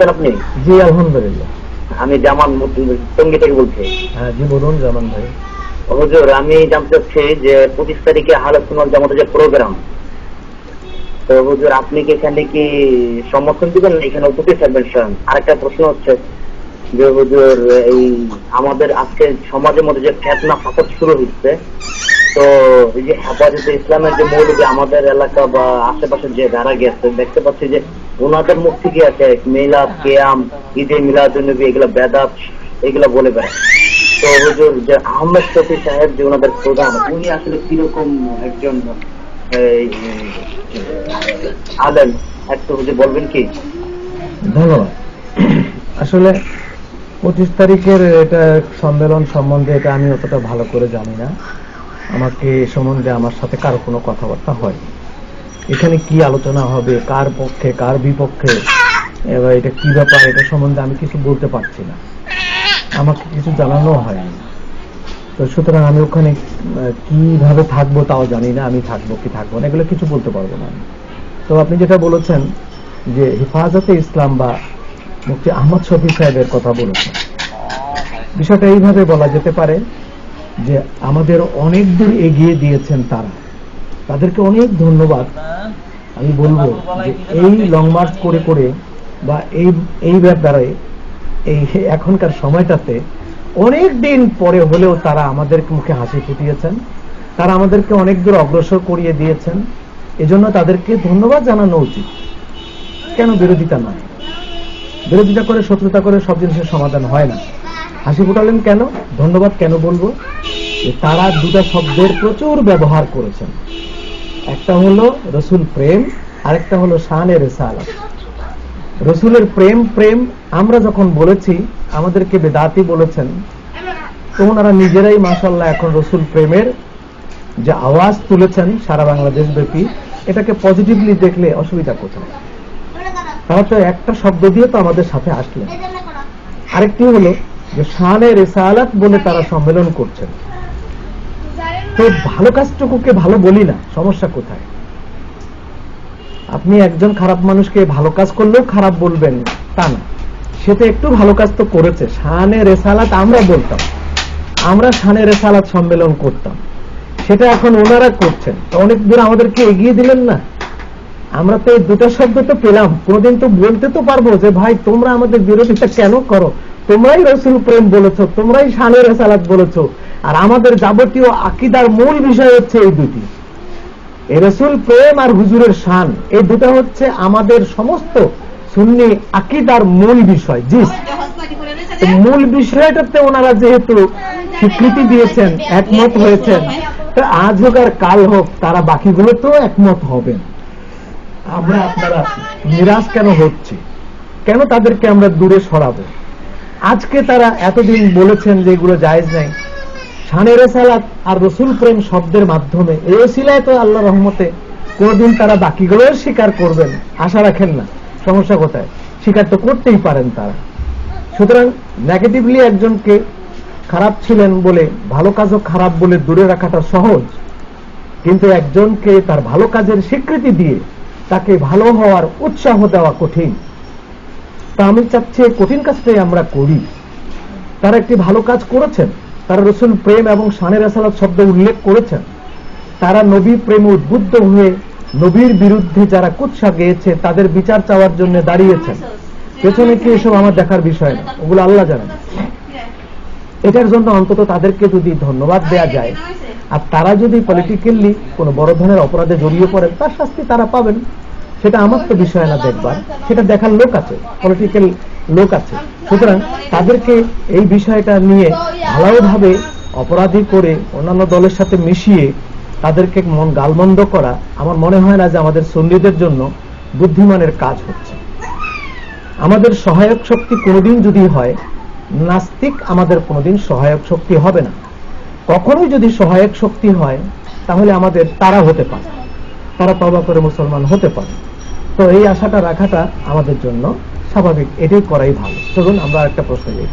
আছেন আপনি? জি আলহামদুলিল্লাহ। আমি জামান টঙ্গি থেকে বলছি। হ্যাঁ জি বলুন জামান ভাই। হুজুর আমি জানতে চাচ্ছি যে পঁচিশ তারিখে জামাতের যে প্রোগ্রাম তো হুজুর আপনি কি এখানে কি সমর্থন দিবেন এখানে উপস্থিত থাকবেন? স্বয়ং আরেকটা প্রশ্ন হচ্ছে যে হুজুর এই আমাদের আজকে সমাজের মধ্যে যে ফেতনা ফাসাদ শুরু হচ্ছে তো এই যে হেফাজতে ইসলামের যে মৌলবী আমাদের এলাকা বা আশেপাশে যে যারা গেছে দেখতে পাচ্ছি যে ওনাদের মুখ থেকে আছে, মিলাদ, কেয়াম, ঈদে মিলাদ নবী এগুলো বেদাত, এগুলো বলে বেড়ায়। তো হুজুর, যে আহমেদ শফি সাহেব যে ওনাদের প্রধান, উনি আসলে কীরকম একজন আলেম? একটু হুজুর বলবেন কি? ধন্যবাদ। আসলে পঁচিশ তারিখের এটা সম্মেলন সম্বন্ধে এটা আমি অতটা ভালো করে জানি না। আমাকে সম্বন্ধে আমার সাথে কারও কোনো কথাবার্তা হয় এখানে কি আলোচনা হবে? কার পক্ষে? কার বিপক্ষে? এবার এটা কি ব্যাপার? এটা সম্বন্ধে আমি কিছু বলতে পারছি না। আমাকে কিছু জানানো হয়নি। তো সুতরাং আমি ওখানে কীভাবে থাকব তাও জানি না। আমি থাকব কি থাকব না, এগুলো কিছু বলতে পারব না তো আপনি যেটা বলেছেন যে হেফাজতে ইসলাম বা মুফতি আহমদ শফি সাহেবের কথা বলেছেন। বিষয়টা এইভাবে বলা যেতে পারে যে আমাদের অনেক দূর এগিয়ে দিয়েছেন তারা। তাদেরকে অনেক ধন্যবাদ। আমি বলব এই লং মার্চ করে করে বা এই এই ব্যাপারে এই এখনকার সময়টাতে অনেক দিন পরে হলেও তারা আমাদের মুখে হাসি ফুটিয়েছেন। তারা আমাদেরকে অনেক দূর অগ্রসর করিয়ে দিয়েছেন। এজন্য তাদেরকে ধন্যবাদ জানানো উচিত। কেন বিরোধিতা নয়? বিরোধিতা করে, শত্রুতা করে সব জিনিসের সমাধান হয় না। হাসি ফুটালেন কেন? ধন্যবাদ কেন বলব? তারা দুটা শব্দের প্রচুর ব্যবহার করেছেন। একটা হলো রসুল প্রেম, আরেকটা হলো শানে রেসালাত। রসুলের প্রেম প্রেম, আমরা যখন বলেছি, আমাদেরকে বেদাতি বলেছেন, তো ওনারা নিজেরাই মাসাল্লাহ এখন রসুল প্রেমের যে আওয়াজ তুলেছেন সারা বাংলাদেশ ব্যাপী, এটাকে পজিটিভলি দেখলে অসুবিধা কোথায়? তারা তো একটা শব্দ দিয়ে তো আমাদের সাথে আসলেন। আরেকটি হলো যে শানে রেসালাত বলে তারা সম্মেলন করছেন। তো ভালো কাজটুকুকে ভালো বলি না, সমস্যা কোথায়? আপনি একজন খারাপ মানুষকে ভালো কাজ করলেও খারাপ বলবেন তা না। সে তো একটু ভালো কাজ তো করেছে। শানে রেসালাত আমরা বলতাম। আমরা শানে রেসালাত সম্মেলন করতাম। সেটা এখন ওনারা করছেন। তো অনেক দূর আমাদেরকে এগিয়ে দিলেন না। আমরা তো এই দুটো শব্দ তো পেলাম। কোনদিন তো বলতে তো পারব যে, ভাই, তোমরা আমাদের বিরোধিতা কেন করো? তোমরাই রসুল প্রেম বলেছ, তোমরাই শানের রেসালাত বলেছ আর আমাদের যাবতীয় আকিদার মূল বিষয় হচ্ছে এই দুটি। এই রসুল প্রেম আর হুজুরের শান, এই দুটো হচ্ছে আমাদের সমস্ত সুন্নি আকিদার মূল বিষয় জি মূল বিষয়টাতে ওনারা যেহেতু স্বীকৃতি দিয়েছেন, একমত হয়েছেন, তো আজ হোক আর কাল হোক তারা বাকিগুলো তো একমত হবেন। আমরা আপনারা নিরাশ কেন হচ্ছে? কেন তাদেরকে আমরা দূরে সরাবো? আজকে তারা এতদিন বলেছেন যে এগুলো জায়েজ নাই। শানে সালাত আর রসুল প্রেম শব্দের মাধ্যমে। এই তো আল্লাহ রহমতে কোনদিন তারা বাকিগুলোও স্বীকার করবেন। আশা রাখেন না। সমস্যা কোথায়? স্বীকার তো করতেই পারেন তারা। সুতরাং নেগেটিভলি একজনকে খারাপ ছিলেন বলে, ভালো কাজও খারাপ বলে দূরে রাখাটা সহজ। কিন্তু একজনকে তার ভালো কাজের স্বীকৃতি দিয়ে তাকে ভালো হওয়ার উৎসাহ দেওয়া কঠিন। তা আমি চাচ্ছি কঠিন কাজটাই আমরা করি। তারা একটি ভালো কাজ করেছেন। তারা রসুল প্রেম এবং শানের আসালাত শব্দ উল্লেখ করেছেন। তারা নবী প্রেম উদ্বুদ্ধ হয়ে নবীর বিরুদ্ধে যারা কুৎসা গেয়েছে, তাদের বিচার চাওয়ার জন্য দাঁড়িয়েছেন। পেছনে কি এসব আমার দেখার বিষয় না? ওগুলো আল্লাহ জানেন। এটার জন্য অন্তত তাদেরকে যদি ধন্যবাদ দেয়া যায়। আর তারা যদি পলিটিক্যালি কোনো বড় ধরনের অপরাধে জড়িয়ে পড়েন তার শাস্তি তারা পাবেন। সেটা আমার তো বিষয় না দেখবার। সেটা দেখার লোক আছে পলিটিক্যাল লোক আছে। সুতরাং তাদেরকে এই বিষয়টা নিয়ে ভালোভাবে অপরাধী করে অন্যান্য দলের সাথে মিশিয়ে তাদেরকে মন গালমন্দ করা আমার মনে হয় না যে আমাদের সন্ধিদের জন্য বুদ্ধিমানের কাজ হচ্ছে। আমাদের সহায়ক শক্তি কোনোদিন যদি হয়, নাস্তিক আমাদের কোনোদিন সহায়ক শক্তি হবে না। কখনোই যদি সহায়ক শক্তি হয়, তাহলে আমাদের তারা হতে পারে, তারা তবা করে মুসলমান হতে পারে। তো এই আশাটা রাখাটা আমাদের জন্য স্বাভাবিক, এটাই করাই ভালো। চলুন, আমরা একটা প্রশ্ন যাই